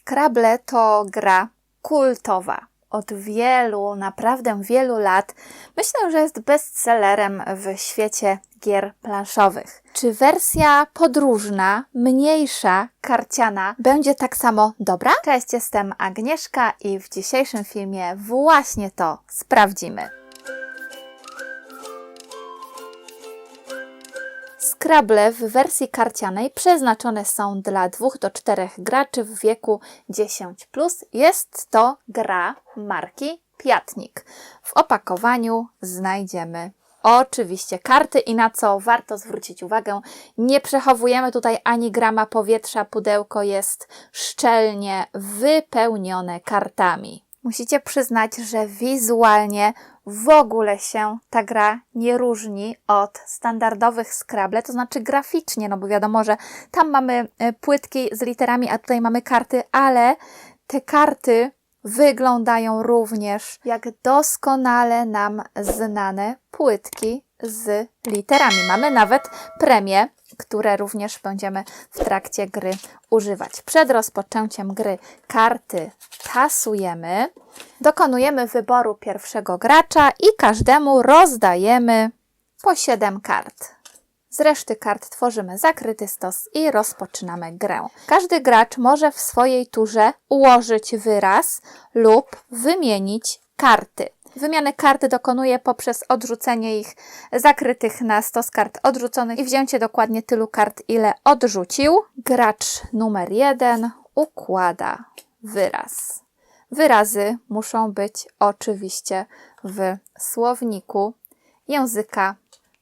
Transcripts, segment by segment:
Scrabble to gra kultowa. Od wielu, naprawdę wielu lat myślę, że jest bestsellerem w świecie gier planszowych. Czy wersja podróżna, mniejsza, karciana będzie tak samo dobra? Cześć, jestem Agnieszka i w dzisiejszym filmie właśnie to sprawdzimy. Scrabble w wersji karcianej przeznaczone są dla 2 do 4 graczy w wieku 10. Jest to gra marki Piatnik. W opakowaniu znajdziemy oczywiście karty i na co warto zwrócić uwagę, nie przechowujemy tutaj ani grama powietrza, pudełko jest szczelnie wypełnione kartami. Musicie przyznać, że wizualnie w ogóle się ta gra nie różni od standardowych Scrabble, to znaczy graficznie, no bo wiadomo, że tam mamy e, płytki z literami, a tutaj mamy karty, ale te karty wyglądają również jak doskonale nam znane płytki z literami. Mamy nawet premie, które również będziemy w trakcie gry używać. Przed rozpoczęciem gry karty tasujemy, dokonujemy wyboru pierwszego gracza i każdemu rozdajemy po 7 kart. Z reszty kart tworzymy zakryty stos i rozpoczynamy grę. Każdy gracz może w swojej turze ułożyć wyraz lub wymienić karty. Wymianę karty dokonuje poprzez odrzucenie ich zakrytych na stos kart odrzuconych i wzięcie dokładnie tylu kart, ile odrzucił. Gracz numer jeden układa wyraz. Wyrazy muszą być oczywiście w słowniku języka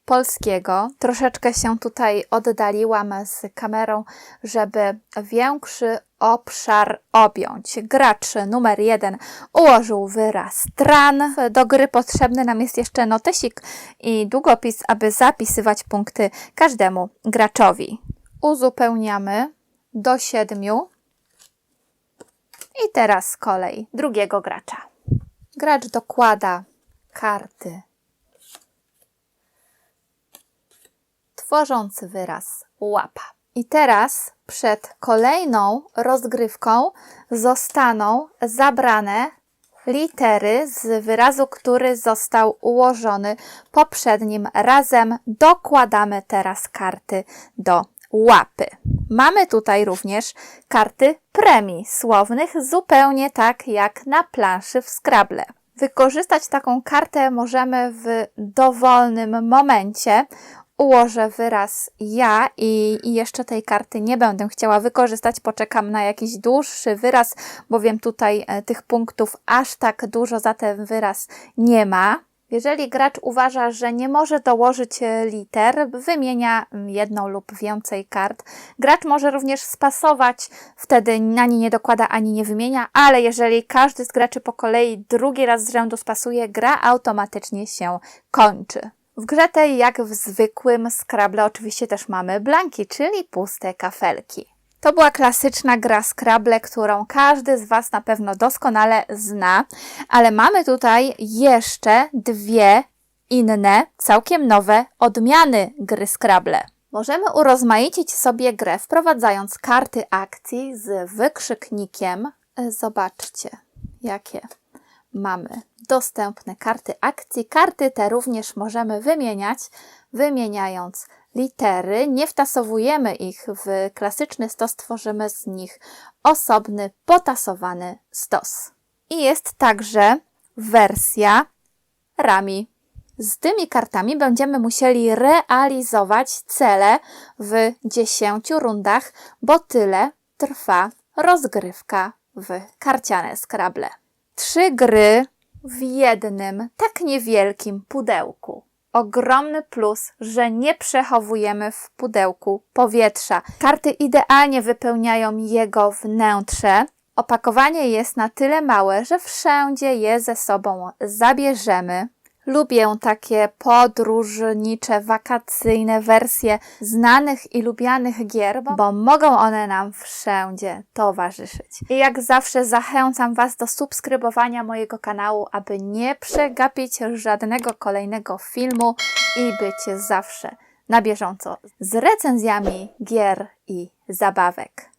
polskiego. Troszeczkę się tutaj oddaliłam z kamerą, żeby większy obszar objąć. Gracz numer jeden ułożył wyraz tran. Do gry potrzebny nam jest jeszcze notesik i długopis, aby zapisywać punkty każdemu graczowi. Uzupełniamy do siedmiu. I teraz z kolei drugiego gracza. Gracz dokłada karty tworząc wyraz łapa. I teraz przed kolejną rozgrywką zostaną zabrane litery z wyrazu, który został ułożony poprzednim razem. Dokładamy teraz karty do łapy. Mamy tutaj również karty premii słownych, zupełnie tak jak na planszy w Scrabble. Wykorzystać taką kartę możemy w dowolnym momencie ułożę wyraz ja i, i, jeszcze tej karty nie będę chciała wykorzystać. Poczekam na jakiś dłuższy wyraz, bowiem tutaj e, tych punktów aż tak dużo za ten wyraz nie ma. Jeżeli gracz uważa, że nie może dołożyć e, liter, wymienia jedną lub więcej kart. Gracz może również spasować, wtedy ani nie dokłada, ani nie wymienia, ale jeżeli każdy z graczy po kolei drugi raz z rzędu spasuje, gra automatycznie się kończy. W grze tej, jak w zwykłym Scrabble, oczywiście też mamy blanki, czyli puste kafelki. To była klasyczna gra Scrabble, którą każdy z Was na pewno doskonale zna, ale mamy tutaj jeszcze dwie inne, całkiem nowe odmiany gry Scrabble. Możemy urozmaicić sobie grę, wprowadzając karty akcji z wykrzyknikiem. Zobaczcie, jakie mamy dostępne karty akcji. Karty te również możemy wymieniać, wymieniając litery. Nie wtasowujemy ich w klasyczny stos, tworzymy z nich osobny, potasowany stos. I jest także wersja rami. Z tymi kartami będziemy musieli realizować cele w 10 rundach, bo tyle trwa rozgrywka w karciane Scrabble. Trzy gry w jednym, tak niewielkim pudełku. Ogromny plus, że nie przechowujemy w pudełku powietrza. Karty idealnie wypełniają jego wnętrze. Opakowanie jest na tyle małe, że wszędzie je ze sobą zabierzemy. Lubię takie podróżnicze, wakacyjne wersje znanych i lubianych gier, bo, mogą one nam wszędzie towarzyszyć. I jak zawsze zachęcam Was do subskrybowania mojego kanału, aby nie przegapić żadnego kolejnego filmu i być zawsze na bieżąco z recenzjami gier i zabawek.